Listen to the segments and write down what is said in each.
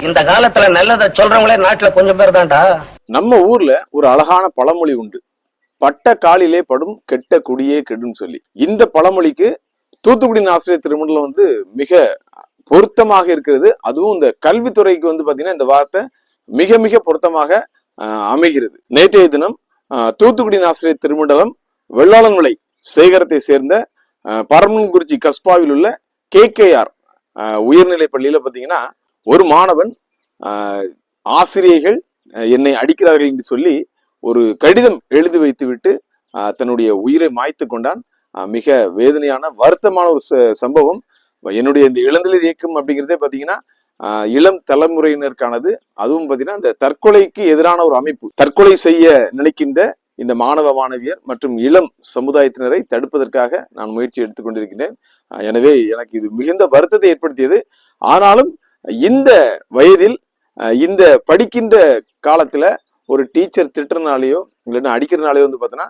இந்த காலத்துல நல்லதை சொல்றவங்களே நாட்டுல கொஞ்சம் பேர் தான்டா. நம்ம ஊர்ல ஒரு அழகான பழமொழி உண்டு. பட்ட காலிலே படும் கெட்ட குடியே கெடும் சொல்லி. இந்த பழமொழிக்கு தூத்துக்குடி ஆசிரியர் திருமணம் வந்து மிக பொருத்தமாக இருக்கிறது. அதுவும் இந்த கல்வித்துறைக்கு வந்து பாத்தீங்கன்னா இந்த வார்த்தை மிக மிக பொருத்தமாக அமைகிறது. நேற்றைய தினம் தூத்துக்குடி ஆசிரியர் திருமண்டலம் வெள்ளாளன்மலை சேகரத்தை சேர்ந்த பரமன்குறிச்சி கஸ்பாவில் உள்ள கே கே ஆர் உயர்நிலை பள்ளியில பாத்தீங்கன்னா ஒரு மாணவன் ஆசிரியர்கள் என்னை அடிக்கிறார்கள் என்று சொல்லி ஒரு கடிதம் எழுதி வைத்துவிட்டு தன்னுடைய உயிரை மாய்த்து கொண்டான். மிக வேதனையான வருத்தமான ஒரு ச- சம்பவம். என்னுடைய இந்த இளந்தளிர் இயக்கம் அப்படிங்கிறதே பாத்தீங்கன்னா இளம் தலைமுறையினருக்கானது. அதுவும் பாத்தீங்கன்னா இந்த தற்கொலைக்கு எதிரான ஒரு அமைப்பு. தற்கொலை செய்ய நினைக்கின்ற இந்த மாணவ மாணவியர் மற்றும் இளம் சமுதாயத்தினரை தடுப்பதற்காக நான் முயற்சி எடுத்துக்கொண்டிருக்கிறேன் எனவே எனக்கு இது மிகுந்த வருத்தத்தை ஏற்படுத்தியது. ஆனாலும் இந்த வயதில் இந்த படிக்கின்ற காலத்துல ஒரு டீச்சர் திட்டுறனாலேயோ இல்லைன்னா அடிக்கிறனாலேயோ வந்து பார்த்தோன்னா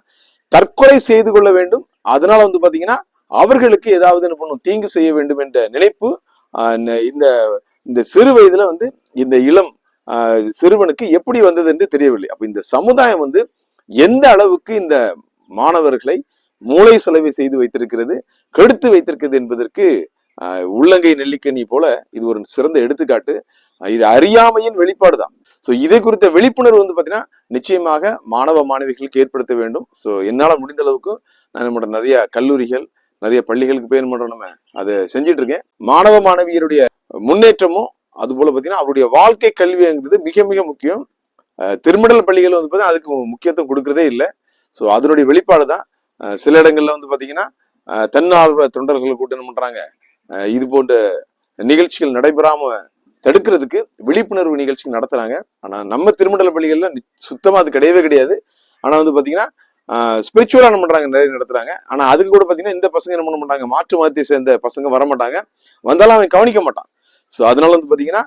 தற்கொலை செய்து கொள்ள வேண்டும். அதனால வந்து பாத்தீங்கன்னா அவர்களுக்கு ஏதாவது என்ன பண்ணும் தீங்கு செய்ய வேண்டும் என்ற நினைப்பு இந்த இந்த சிறு வயதுல வந்து இந்த இளம் ஆஹ் சிறுவனுக்கு எப்படி வந்தது என்று தெரியவில்லை. அப்ப இந்த சமுதாயம் வந்து எந்த அளவுக்கு இந்த மாணவர்களை மூளை செலவை செய்து வைத்திருக்கிறது கெடுத்து வைத்திருக்கிறது என்பதற்கு உள்ளங்கை நெல்லிக்கனி போல இது ஒரு சிறந்த எடுத்துக்காட்டு. இது அறியாமையின் வெளிப்பாடு தான். ஸோ இதை குறித்த விழிப்புணர்வு வந்து பார்த்தீங்கன்னா நிச்சயமாக மாணவ மாணவிகளுக்கு ஏற்படுத்த வேண்டும். ஸோ என்னால் முடிந்த அளவுக்கு நான் நம்மளோட நிறைய கல்லூரிகள் நிறைய பள்ளிகளுக்கு பயன் என்ன நம்ம? அதை செஞ்சுட்டு இருக்கேன். மாணவ மாணவியருடைய முன்னேற்றமும் அது போல பார்த்தீங்கன்னா அவருடைய வாழ்க்கை கல்விங்கிறது மிக மிக முக்கியம். அஹ் திருமடல் பள்ளிகள் வந்து பார்த்தீங்கன்னா அதுக்கு முக்கியத்துவம் கொடுக்கறதே இல்லை. ஸோ அதனுடைய வெளிப்பாடு தான் சில இடங்கள்ல வந்து பார்த்தீங்கன்னா தன்னார்வ தொண்டர்களை கூட்டணம் பண்றாங்க? அஹ் இது போன்ற நிகழ்ச்சிகள் நடைபெறாம தடுக்கிறதுக்கு விழிப்புணர்வு நிகழ்ச்சி நடத்துறாங்க. ஆனா நம்ம திருமண்டல பள்ளிகள்ல சுத்தமா அது கிடையவே கிடையாது. ஆனா வந்து பாத்தீங்கன்னா ஸ்பிரிச்சுவலாக என்ன பண்றாங்க? நிறைய நடத்துறாங்க. ஆனா அதுக்கு கூட பாத்தீங்கன்னா இந்த பசங்க என்ன பண்ண மாட்டாங்க? மாற்று மதத்தை சேர்ந்த பசங்க வர மாட்டாங்க. வந்தாலும் அவன் கவனிக்க மாட்டான். ஸோ அதனால வந்து பாத்தீங்கன்னா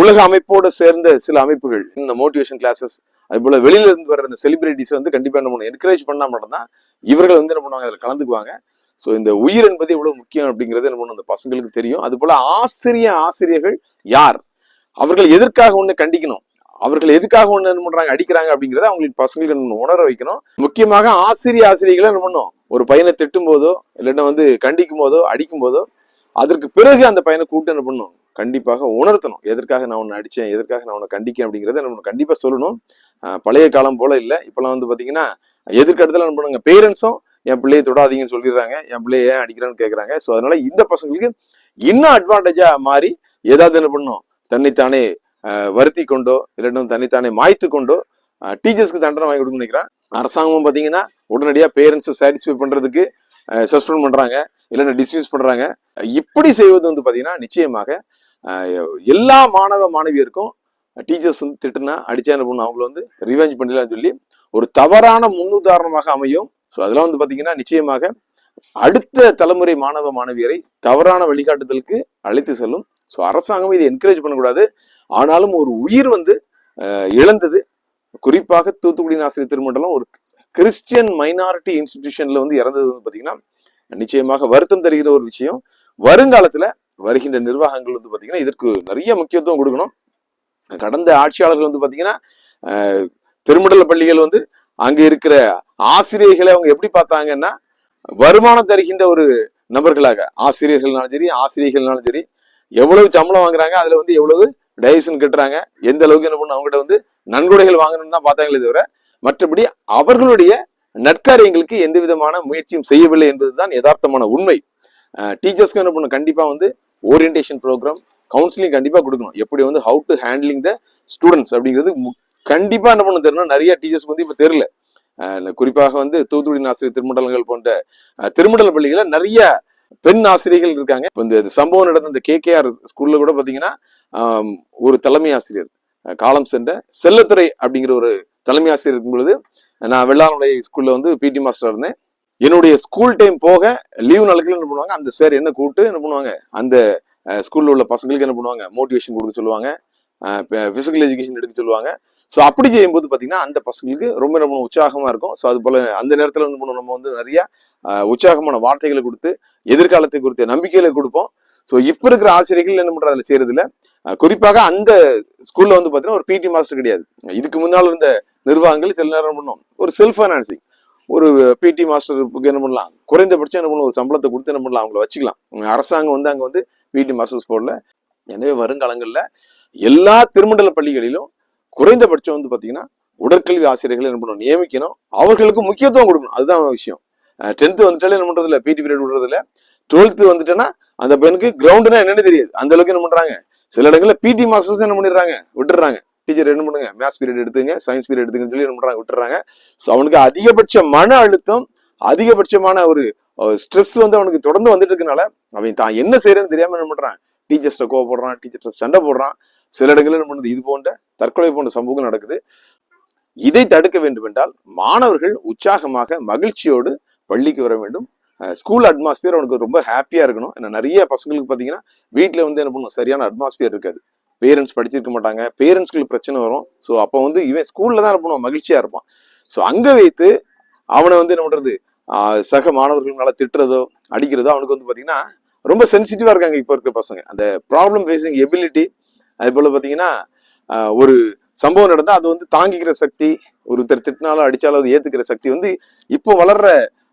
உலக அமைப்போடு சேர்ந்த சில அமைப்புகள் இந்த மோட்டிவேஷன் கிளாஸஸ் அது போல வெளியில இருந்து வர்ற இந்த செலிபிரிட்டிஸ் வந்து கண்டிப்பாக என்ன பண்ணுவோம் என்கரேஜ் பண்ணால் மட்டும்தான் இவர்கள் வந்து என்ன பண்ணுவாங்க? அதில் கலந்துக்குவாங்க. ஸோ இந்த உயிர் என்பது எவ்வளவு முக்கியம் அப்படிங்கிறது என்ன பண்ணும் அந்த பசங்களுக்கு தெரியும். அது போல ஆசிரிய ஆசிரியர்கள் யார்? அவர்கள் எதற்காக ஒண்ணு கண்டிக்கணும்? அவர்கள் எதுக்காக ஒண்ணு என்ன பண்றாங்க? அடிக்கிறாங்க அப்படிங்கறத அவங்களுக்கு பசங்களுக்கு உணர வைக்கணும். முக்கியமாக ஆசிரிய ஆசிரியர்களை என்ன பண்ணும்? ஒரு பையனை திட்டும் போதோ இல்லைன்னா வந்து கண்டிக்கும் போதோ அடிக்கும் போதோ அதற்கு பிறகு அந்த பையனை கூப்பிட்டு என்ன பண்ணும்? கண்டிப்பாக உணர்த்தணும். எதற்காக நான் உன்னை அடிச்சேன்? எதற்காக நான் உன்னை கண்டிக்கேன்? அப்படிங்கறத நம்ம கண்டிப்பா சொல்லணும். பழைய காலம் போல இல்ல. இப்பெல்லாம் வந்து பாத்தீங்கன்னா எதிர்கடுத்தல என்ன பண்ணுங்க? பேரண்ட்ஸும் என் பிள்ளையை தொடாதீங்கன்னு சொல்லிடுறாங்க. என் பிள்ளைய ஏன் அடிக்கிறான்னு கேக்குறாங்க. சோ அதனால இந்த பசங்களுக்கு இன்னும் அட்வான்டேஜா மாறி ஏதாவது என்ன பண்ணும்? தன்னைத்தானே வருத்தி கொண்டோ இல்லைன்னு தனித்தானே மாய்த்து கொண்டோ டீச்சர்ஸ்க்கு தண்டனை வாங்கி கொடுக்க நினைக்கிறேன். அரசாங்கமும் பார்த்தீங்கன்னா உடனடியாக பேரண்ட்ஸை சாட்டிஸ்ஃபை பண்ணுறதுக்கு சஸ்பெண்ட் பண்ணுறாங்க இல்லைன்னா டிஸ்மிஸ் பண்ணுறாங்க இப்படி செய்வது வந்து பார்த்தீங்கன்னா நிச்சயமாக எல்லா மாணவ மாணவியருக்கும் டீச்சர்ஸ் வந்து திட்டுனா அடிச்சா என்ன பண்ணும்? அவங்கள வந்து ரிவெஞ்ச் பண்ணலாம்னு சொல்லி ஒரு தவறான முன்னுதாரணமாக அமையும். ஸோ அதெல்லாம் வந்து பார்த்தீங்கன்னா நிச்சயமாக அடுத்த தலைமுறை மாணவ மாணவியரை தவறான வழிகாட்டுதலுக்கு அழைத்து செல்லும். ஸோ அரசாங்கம் இதை என்கரேஜ் பண்ணக்கூடாது. ஆனாலும் ஒரு உயிர் வந்து இழந்தது. குறிப்பாக தூத்துக்குடி ஆசிரியர் திருமண்டலம் ஒரு கிறிஸ்டியன் மைனாரிட்டி இன்ஸ்டிடியூஷன்ல வந்து இறந்தது வந்து பாத்தீங்கன்னா நிச்சயமாக வருத்தம் தருகிற ஒரு விஷயம். வருங்காலத்துல வருகின்ற நிர்வாகங்கள் வந்து பாத்தீங்கன்னா இதற்கு நிறைய முக்கியத்துவம் கொடுக்கணும். கடந்த ஆட்சியாளர்கள் வந்து பாத்தீங்கன்னா திருமண்டல பள்ளிகள் வந்து அங்க இருக்கிற ஆசிரியர்களை அவங்க எப்படி பார்த்தாங்கன்னா வருமானம் தருகின்ற ஒரு நபர்களாக ஆசிரியர்கள்னாலும் சரி ஆசிரியர்கள்னாலும் சரி எவ்வளவு சம்பளம் வாங்குறாங்க அதுல வந்து எவ்வளவு டைவர்ஷன் கட்டுறாங்க எந்த அளவுக்கு என்ன பண்ணும் அவங்ககிட்ட வந்து நன்கொடைகள் வாங்கணும்னு தான் பார்த்தாங்களே தவிர மற்றபடி அவர்களுடைய நற்காரியங்களுக்கு எந்த விதமான முயற்சியும் செய்யவில்லை என்பதுதான் யதார்த்தமான உண்மை. டீச்சர்ஸ்க்கு என்ன பண்ணும் கண்டிப்பா வந்து ஓரியன்டேஷன் ப்ரோக்ராம் கவுன்சிலிங் கண்டிப்பா கொடுக்கணும். எப்படி வந்து how to handling the students அப்படிங்கிறது கண்டிப்பா என்ன பண்ணணும் தெரியணும் நிறைய டீச்சர்ஸ் வந்து இப்ப தெரியல. குறிப்பாக வந்து தூத்துக்குடி ஆசிரியர் திருமண்டலங்கள் போன்ற திருமண்டல பள்ளிகள நிறைய பெண் ஆசிரியர்கள் இருக்காங்க. இப்போ இந்த சம்பவம் நடந்த இந்த கேகேஆர் ஸ்கூல்ல கூட பாத்தீங்கன்னா ஒரு தலைமை ஆசிரியர் காலம் சென்ற செல்லத்துறை அப்படிங்கிற ஒரு தலைமை ஆசிரியர் இருக்கும் பொழுது நான் வெள்ளாளுடைய ஸ்கூல்ல வந்து பிடி மாஸ்டர் இருந்தேன். என்னுடைய ஸ்கூல் டைம் போக லீவ் நாளுக்கு என்ன பண்ணுவாங்க அந்த சார் என்ன கூப்பிட்டு என்ன பண்ணுவாங்க அந்த ஸ்கூல்ல உள்ள பசங்களுக்கு என்ன பண்ணுவாங்க மோட்டிவேஷன் கொடுக்க சொல்லுவாங்க பிசிக்கல் எஜுகேஷன் எடுக்க சொல்லுவாங்க. ஸோ அப்படி செய்யும்போது பார்த்தீங்கன்னா அந்த பசங்களுக்கு ரொம்ப ரொம்ப உற்சாகமாக இருக்கும். ஸோ அது போல அந்த நேரத்தில் வந்து பண்ணுவோம் நம்ம வந்து நிறைய உற்சாகமான வார்த்தைகளை கொடுத்து எதிர்காலத்தை குறித்த நம்பிக்கைகளை கொடுப்போம். ஸோ இப்போ இருக்கிற ஆசிரியர்கள் என்ன பண்றது அதில் செய்யறது குறிப்பாக அந்த ஸ்கூல்ல வந்து பார்த்தீங்கன்னா ஒரு பிடி மாஸ்டர் கிடையாது. இதுக்கு முன்னால் இருந்த நிர்வாகங்கள் சில நேரம் பண்ணோம்? ஒரு செல்ஃப் ஃபைனான்சிங் ஒரு பிடி மாஸ்டருக்கு என்ன பண்ணலாம்? குறைந்தபட்சம் என்ன பண்ணும் ஒரு சம்பளத்தை கொடுத்து என்ன பண்ணலாம்? அவங்கள வச்சுக்கலாம். அரசாங்கம் வந்து அங்கே வந்து பிடி மாஸ்டர்ஸ் போடல. எனவே வருங்காலங்களில் எல்லா திருமண்டல பள்ளிகளிலும் குறைந்தபட்சம் வந்து பாத்தீங்கன்னா உடற்கல்வி ஆசிரியர்களை என்ன பண்ணணும் நியமிக்கணும். அவர்களுக்கு முக்கியத்துவம் கொடுக்கணும். அதுதான் விஷயம். டென்த்து வந்துட்டாலே என்ன பண்றது பிடி பீரியட் விடுறது இல்ல டுவெல்த்து வந்துட்டேன்னா அந்த பெண்ணுக்கு கிரவுண்டுனா என்னன்னு தெரியாது. அந்த அளவுக்கு என்ன பண்றாங்க? சில இடங்களில் பிடி மாஸ்டர்ஸ் என்ன பண்ணிடுறாங்க? விட்டுறாங்க டீச்சர் என்ன பண்ணுங்க? மேத்ஸ் பீரியட் எடுத்துங்க சயின்ஸ் பீரியட் எடுத்துங்கன்னு சொல்லி என்ன பண்றாங்க? விட்டுறாங்க ஸோ அவனுக்கு அதிகபட்ச மன அழுத்தம் அதிகபட்சமான ஒரு ஸ்ட்ரெஸ் வந்து அவனுக்கு தொடர்ந்து வந்துட்டு இருக்கனால அவன் தான் என்ன செய்யறேன்னு தெரியாம என்ன பண்றான்? டீச்சர்ஸ்ட கோவப்படுறான் டீச்சர்ஸ்ட சண்டை போடுறான். சில இடங்களில் என்ன பண்ணுது இது போன்ற தற்கொலை போன்ற சம்பவங்கள் நடக்குது. இதை தடுக்க வேண்டும் என்றால் மாணவர்கள் உற்சாகமாக மகிழ்ச்சியோடு பள்ளிக்கு வர வேண்டும். ஸ்கூல் அட்மாஸ்பியர் அவனுக்கு ரொம்ப ஹாப்பியா இருக்கணும். ஏன்னா நிறைய பசங்களுக்கு பாத்தீங்கன்னா வீட்டில் வந்து என்ன பண்ணும் சரியான அட்மாஸ்பியர் இருக்காது. பேரண்ட்ஸ் படிச்சிருக்க மாட்டாங்க. பேரண்ட்ஸ்களுக்கு பிரச்சனை வரும். ஸோ அப்போ வந்து இவன் ஸ்கூல்ல தான் பண்ணுவான்? மகிழ்ச்சியா இருப்பான். ஸோ அங்க வைத்து அவனை வந்து என்ன பண்றது? சக மாணவர்கள் மேலே திட்டுறதோ அடிக்கிறதோ அவனுக்கு வந்து பாத்தீங்கன்னா ரொம்ப சென்சிட்டிவா இருக்காங்க இப்போ இருக்க பசங்க. அந்த ப்ராப்ளம் ஃபேஸிங் எபிலிட்டி அது போல பாத்தீங்கன்னா ஒரு சம்பவம் நடந்தா அது வந்து தாங்கிக்கிற சக்தி ஒருத்தர் திட்டினாலும் அடிச்சாலும் அது ஏத்துக்கிற சக்தி வந்து இப்போ வளர்ற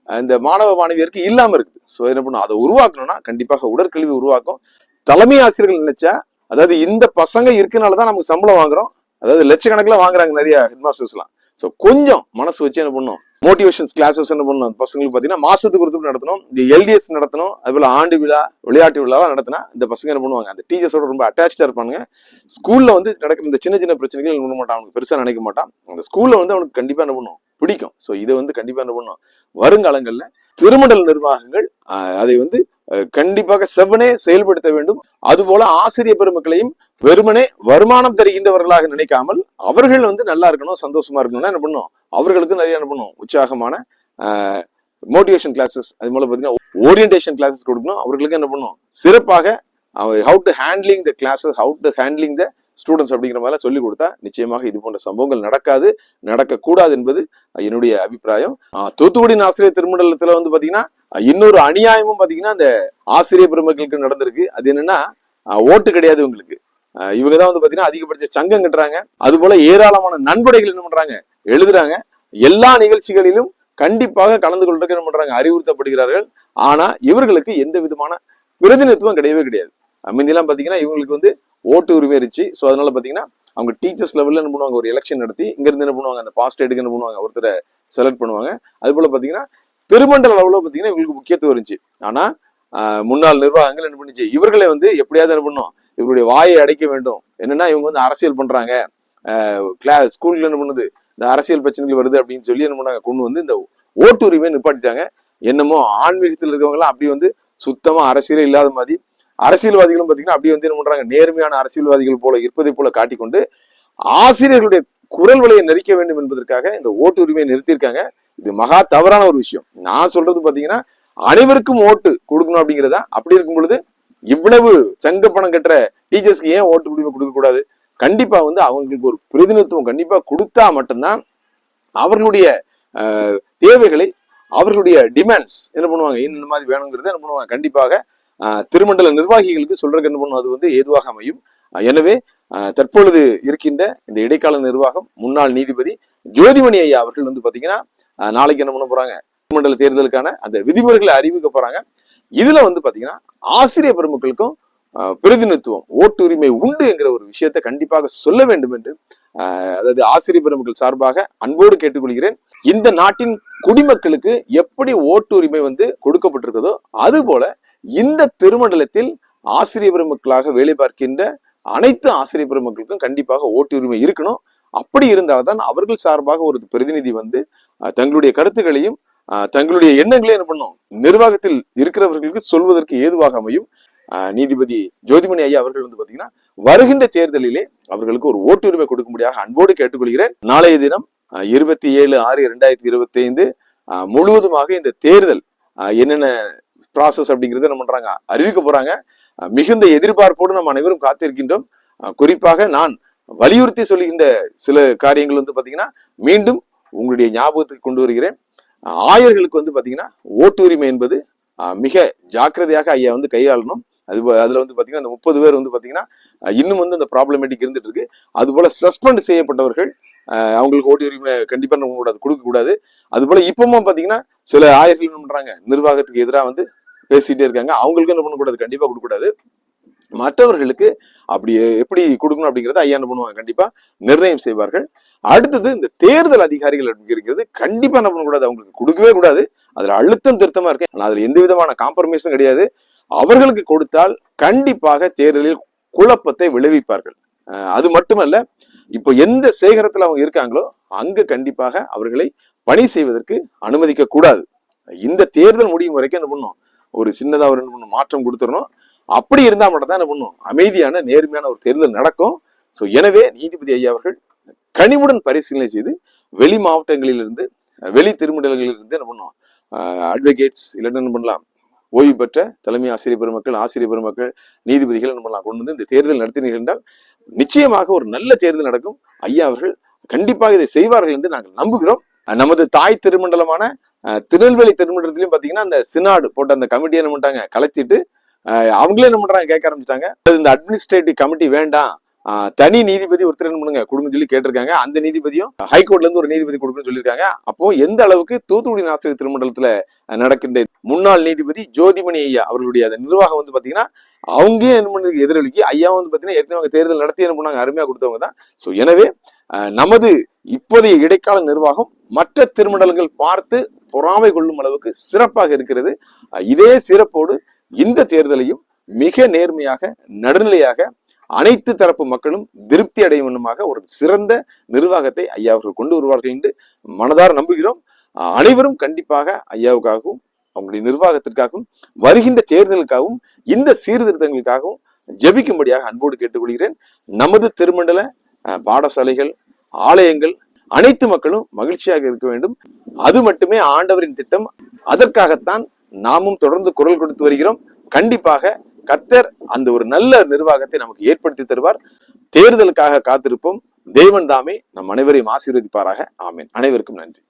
இந்த மாணவ மாணவியருக்கு இல்லாம இருக்குது. ஸோ என்ன பண்ணும்? அதை உருவாக்கணும்னா கண்டிப்பாக உடற்கல்வி உருவாக்கும். தலைமை ஆசிரியர்கள் நினைச்சா அதாவது இந்த பசங்க இருக்கனால தான் நமக்கு சம்பளம் வாங்குறோம். அதாவது லட்சக்கணக்கில் வாங்குறாங்க நிறைய ஹெட்மாஸ்டர்ஸ்லாம். ஸோ கொஞ்சம் மனசு வச்சு என்ன பண்ணும்? மோட்டிவேஷன்ஸ் கிளாஸஸ் என்ன பண்ணணும்? பசங்களுக்கு பார்த்தீங்கன்னா மாசத்துக்கு ஒரு நடத்தணும். இந்த எல்டிஎஸ் நடத்தணும். அதுபோல் ஆண்டு விழா விளையாட்டு விழாலாம் நடத்தினா இந்த பசங்க என்ன பண்ணுவாங்க? அந்த டீச்சர்ஸோட ரொம்ப அட்டாச்சாக இருப்பாங்க ஸ்கூலில் வந்து நடக்கிற இந்த சின்ன சின்ன பிரச்சனைகள் பண்ண மாட்டான் அவனுக்கு பெருசாக நினைக்க மாட்டான். அந்த ஸ்கூலில் வந்து அவனுக்கு கண்டிப்பாக என்ன பண்ணும்? பிடிக்கும். ஸோ இதை வந்து கண்டிப்பாக என்ன பண்ணும்? வருங்காலங்களில் திருமண்டல் நிர்வாகங்கள் அதை வந்து கண்டிப்பாக செவ்வனே செயல்படுத்த வேண்டும். அதுபோல ஆசிரியர் பெருமக்களையும் வெறுமனே வருமானம் தருகின்றவர்களாக நினைக்காமல் அவர்கள் வந்து நல்லா இருக்கணும் சந்தோஷமா இருக்கணும்னா என்ன பண்ணும்? அவர்களுக்கு நிறைய என்ன பண்ணும்? உற்சாகமான மோட்டிவேஷன் கிளாஸஸ் அது போல பார்த்தீங்கன்னா ஓரியன்டேஷன் கிளாஸஸ் கொடுக்கணும். அவர்களுக்கு என்ன பண்ணும்? சிறப்பாக how to handling the classes how to handling the students அப்படிங்கிற மாதிரி சொல்லி கொடுத்தா நிச்சயமாக இது போன்ற சம்பவங்கள் நடக்காது நடக்கக்கூடாது என்பது என்னுடைய அபிப்பிராயம். தூத்துக்குடி ஆசிரியர் திருமண்டலத்துல வந்து பாத்தீங்கன்னா இன்னொரு அநியாயமும் பாத்தீங்கன்னா அந்த ஆசிரியர் பெருமக்களுக்கு நடந்திருக்கு. அது என்னன்னா ஓட்டு கிடையாது இவங்களுக்கு. இவங்க தான் வந்து பாத்தீங்கன்னா அதிகபட்ச சங்கம் கட்டுறாங்க. அது போல ஏராளமான நண்படைகள் என்ன பண்றாங்க? எழுதுறாங்க. எல்லா நிகழ்ச்சிகளிலும் கண்டிப்பாக கலந்து கொள்றதுக்கு என்ன பண்றாங்க? அறிவுறுத்தப்படுகிறார்கள். ஆனா இவர்களுக்கு எந்த விதமான பிரதிநிதித்துவம் கிடையவே கிடையாது. முன்னெல்லாம் பாத்தீங்கன்னா இவங்களுக்கு வந்து ஓட்டு உரிமை இருந்துச்சு. ஸோ அதனால பாத்தீங்கன்னா அவங்க டீச்சர்ஸ் லெவல்ல என்ன பண்ணுவாங்க? ஒரு எலெக்ஷன் நடத்தி இங்க இருந்து என்ன பண்ணுவாங்க? அந்த பாஸ்ட் எடுக்க என்ன பண்ணுவாங்க? ஒருத்தரை செலக்ட் பண்ணுவாங்க. அது போல பாத்தீங்கன்னா திருமண்டல அளவில் பார்த்தீங்கன்னா இவங்களுக்கு முக்கியத்துவம் இருந்துச்சு. ஆனா முன்னாள் நிர்வாகங்கள் என்ன பண்ணுச்சு? இவர்களை வந்து எப்படியாவது என்ன பண்ணும் இவருடைய வாயை அடைக்க வேண்டும். என்னன்னா இவங்க வந்து அரசியல் பண்றாங்க. கிளாஸ் ஸ்கூல்ல என்ன பண்ணுது? இந்த அரசியல் பிரச்சனைகள் வருது அப்படின்னு சொல்லி என்ன பண்ணாங்க? கொண்டு வந்து இந்த ஓட்டுரிமையை நிப்பாட்டிட்டாங்க. என்னமோ ஆன்மீகத்தில் இருக்கவங்க எல்லாம் அப்படி வந்து சுத்தமா அரசியலே இல்லாத மாதிரி அரசியல்வாதிகளும் பாத்தீங்கன்னா அப்படியே வந்து என்ன பண்றாங்க? நேர்மையான அரசியல்வாதிகள் போல இருப்பதை போல காட்டிக்கொண்டு ஆசிரியர்களுடைய குரல் வலையை நெரிக்க வேண்டும் என்பதற்காக இந்த ஓட்டு உரிமையை நிறுத்தியிருக்காங்க. இது மகா தவறான ஒரு விஷயம். நான் சொல்றது பாத்தீங்கன்னா அனைவருக்கும் ஓட்டு கொடுக்கணும் அப்படிங்கிறதா? அப்படி இருக்கும் பொழுது இவ்வளவு சங்க பணம் கட்டுற டீச்சர்ஸ்க்கு ஏன் ஓட்டு உரிமை கொடுக்க கூடாது? கண்டிப்பா வந்து அவங்களுக்கு ஒரு பிரதிநிதித்துவம் கண்டிப்பா கொடுத்தா மட்டும்தான் அவர்களுடைய அஹ், தேவைகளை அவர்களுடைய டிமாண்ட்ஸ் என்ன பண்ணுவாங்க? இந்த மாதிரி வேணுங்கிறத என்ன பண்ணுவாங்க? கண்டிப்பாக திருமண்டல நிர்வாகிகளுக்கு சொல்றதுக்கு என்ன பண்ணுவோம் அது வந்து ஏதுவாக அமையும். எனவே அஹ், தற்பொழுது இருக்கின்ற இந்த இடைக்கால நிர்வாகம் முன்னாள் நீதிபதி ஜோதிமணி ஐயா அவர்கள் வந்து பாத்தீங்கன்னா நாளைக்கு என்ன பண்ண போறாங்க? மண்டல தேர்தலுக்கான அந்த விதிமுறைகளை அறிவிக்க போறாங்க. இதுல வந்து பாத்தீங்கன்னா ஆசிரியர் பெருமக்களுக்கும் பிரதிநிதித்துவம் ஓட்டு உரிமை உண்டு என்கிற ஒரு விஷயத்தை கண்டிப்பாக சொல்ல வேண்டும் என்று அதாவது ஆசிரியர் பெருமக்கள் சார்பாக அன்போடு கேட்டுக்கொள்கிறேன். இந்த நாட்டின் குடிமக்களுக்கு எப்படி ஓட்டுரிமை வந்து கொடுக்கப்பட்டிருக்கிறதோ அதுபோல இந்த திருமண்டலத்தில் ஆசிரியர் பெருமக்களாக வேலை பார்க்கின்ற அனைத்து ஆசிரியர் பெருமக்களுக்கும் கண்டிப்பாக ஓட்டுரிமை இருக்கணும். அப்படி இருந்தால்தான் அவர்கள் சார்பாக ஒரு பிரதிநிதி வந்து தங்களுடைய கருத்துக்களையும் தங்களுடைய எண்ணங்களையும் என்ன பண்ணும்? நிர்வாகத்தில் இருக்கிறவர்களுக்கு சொல்வதற்கு ஏதுவாக அமையும். நீதிபதி ஜோதிமணி ஐயா அவர்கள் வந்து பாத்தீங்கன்னா வருகின்ற தேர்தலிலே அவர்களுக்கு ஒரு ஓட்டுரிமை கொடுக்க கொடுக்கும்படியாக அன்போடு கேட்டுக்கொள்கிறேன். நாளைய தினம் இருபத்தி ஏழு ஆறு இரண்டாயிரத்தி இருபத்தி ஐந்து முழுவதுமாக இந்த தேர்தல் அஹ், என்னென்ன ப்ராசஸ் அப்படிங்கிறத என்ன பண்றாங்க? அறிவிக்க போறாங்க. மிகுந்த எதிர்பார்ப்போடு நம்ம அனைவரும் காத்திருக்கின்றோம். குறிப்பாக நான் வலியுறுத்தி சொல்லுகின்ற சில காரியங்கள் வந்து பாத்தீங்கன்னா மீண்டும் உங்களுடைய ஞாபகத்துக்கு கொண்டு வருகிறேன். ஆயர்களுக்கு வந்து பாத்தீங்கன்னா ஓட்டு உரிமை என்பது மிக ஜாக்கிரதையாக ஐயா வந்து கையாளணும். அது அதுல வந்து பாத்தீங்கன்னா அந்த முப்பது பேர் வந்து பாத்தீங்கன்னா இன்னும் வந்து அந்த ப்ராப்ளமேட்டிக் இருந்துட்டு இருக்கு. அது போல சஸ்பெண்ட் செய்யப்பட்டவர்கள் அவங்களுக்கு ஓட்டு உரிமை கண்டிப்பா நம்ம கூடாது கொடுக்க கூடாது. அது போல இப்பவும் பாத்தீங்கன்னா சில ஆயர்கள் என்ன பண்றாங்க நிர்வாகத்துக்கு எதிராக வந்து பேசிட்டே இருக்காங்க. அவங்களுக்கு என்ன பண்ணக்கூடாது? கண்டிப்பா கொடுக்க கூடாது மற்றவர்களுக்கு அப்படி எப்படி கொடுக்கணும் அப்படிங்கறத ஐயா என்ன பண்ணுவாங்க கண்டிப்பா நிர்ணயம் செய்வார்கள். அடுத்தது இந்த தேர்தல் அதிகாரிகள் அப்படிங்கிறது கண்டிப்பா என்ன பண்ணக்கூடாது அவங்களுக்கு கொடுக்கவே கூடாது. அதுல அழுத்தம் திருத்தமா இருக்கு. ஆனா அதுல எந்த விதமான காம்ப்ரமைஸும் கிடையாது. அவர்களுக்கு கொடுத்தால் கண்டிப்பாக தேர்தலில் குழப்பத்தை விளைவிப்பார்கள். அது மட்டுமல்ல இப்போ எந்த சேகரத்துல அவங்க இருக்காங்களோ அங்க கண்டிப்பாக அவர்களை பணி செய்வதற்கு அனுமதிக்க கூடாது. இந்த தேர்தல் முடியும் வரைக்கும் என்ன பண்ணும்? ஒரு சின்னதா ஒரு என்ன பண்ணும் மாற்றம் கொடுத்துடணும். அப்படி இருந்தா மட்டும் தான் என்ன பண்ணும்? அமைதியான நேர்மையான ஒரு தேர்தல் நடக்கும். சோ எனவே நீதிபதி ஐயா அவர்கள் கனிவுடன் பரிசீலனை செய்து வெளி மாவட்டங்களிலிருந்து வெளி திருமண்டலங்களிலிருந்து என்ன பண்ணோம்? அட்வொகேட்ஸ் இல்லைன்னா என்ன பண்ணலாம்? ஓய்வு பெற்ற தலைமை ஆசிரியர் பெருமக்கள் ஆசிரியர் பெருமக்கள் நீதிபதிகள் என்ன பண்ணலாம்? கொண்டு வந்து இந்த தேர்தல் நடத்தினீர்கள் என்றால் நிச்சயமாக ஒரு நல்ல தேர்தல் நடக்கும். ஐயா அவர்கள் கண்டிப்பாக இதை செய்வார்கள் என்று நாங்கள் நம்புகிறோம். நமது தாய் திருமண்டலமான திருநெல்வேலி திருமண்டலத்திலையும் பாத்தீங்கன்னா அந்த சினாடு போட்ட அந்த கமிட்டியை என்ன பண்ணிட்டாங்க? கலத்திட்டு அஹ், அவங்களே என்ன பண்றாங்க? கேட்க ஆரம்பிச்சிட்டாங்க. இந்த அட்மினிஸ்ட்ரேட்டிவ் கமிட்டி வேண்டாம். தனி நீதிபதி ஒருத்தர் என்ன பண்ணுங்க கொடுங்கன்னு சொல்லி கேட்டிருக்காங்க. அந்த நீதிபதியும் ஹைகோர்ட்ல இருந்து ஒரு நீதிபதி கொடுக்கணும்னு சொல்லியிருக்காங்க. அப்போ எந்த அளவுக்கு தூத்துக்குடி நாசிரியர் திருமண்டலத்துல நடக்கின்ற முன்னாள் நீதிபதி ஜோதிமணி ஐயா அவர்களுடைய அந்த நிர்வாகம் வந்து பாத்தீங்கன்னா அவங்க என்ன பண்ணதுக்கு எதிரொலிக்கு. ஐயா வந்து பாத்தீங்கன்னா ஏற்கனவே தேர்தல் நடத்தி என்ன பண்ணாங்க? அருமையா கொடுத்தவங்க தான். ஸோ எனவே நமது இப்போதைய இடைக்கால நிர்வாகம் மற்ற திருமண்டலங்கள் பார்த்து பொறாமை கொள்ளும் அளவுக்கு சிறப்பாக இருக்கிறது. இதே சிறப்போடு இந்த தேர்தலையும் மிக நேர்மையாக நடுநிலையாக அனைத்து தரப்பு மக்களும் திருப்தி அடையும் வண்ணமாக ஒரு சிறந்த நிர்வாகத்தை ஐயா அவர்கள் கொண்டு வருவார்கள் என்று மனதார நம்புகிறோம். அனைவரும் கண்டிப்பாக ஐயாவுக்காகவும் அவங்களுடைய நிர்வாகத்திற்காகவும் வருகின்ற தேர்தலுக்காகவும் இந்த சீர்திருத்தங்களுக்காகவும் ஜெபிக்கும்படியாக அன்போடு கேட்டுக்கொள்கிறேன். நமது திருமண்டல பாடசாலைகள் ஆலயங்கள் அனைத்து மக்களும் மகிழ்ச்சியாக இருக்க வேண்டும். அது மட்டுமே ஆண்டவரின் திட்டம். அதற்காகத்தான் நாமும் தொடர்ந்து குரல் கொடுத்து வருகிறோம். கண்டிப்பாக கர்த்தர் அந்த ஒரு நல்ல நிர்வாகத்தை நமக்கு ஏற்படுத்தி தருவார். தேர்தலுக்காக காத்திருப்போம். தேவன் தாமே நம் அனைவரையும் ஆசீர்வதிப்பாராக. ஆமேன். அனைவருக்கும் நன்றி.